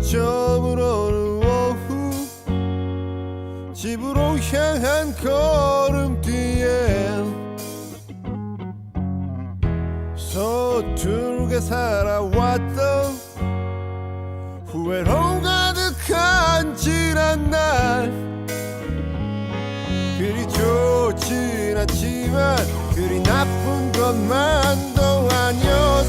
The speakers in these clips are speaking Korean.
저물어는 오후 집으로 향한 걸음뒤에 서툴게 살아왔던 후회로 가득한 지난 날. 그리 좋진 않지만 그리 나쁜 것만도 아니야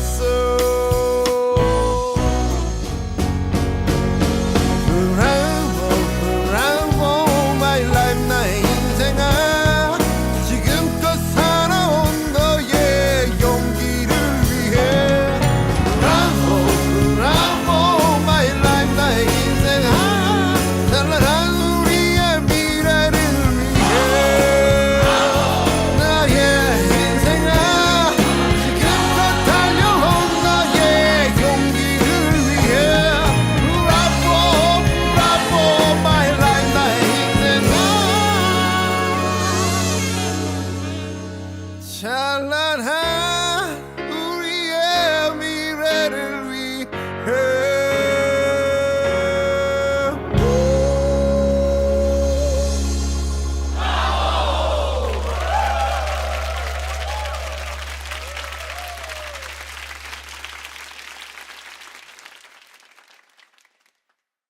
shall not have.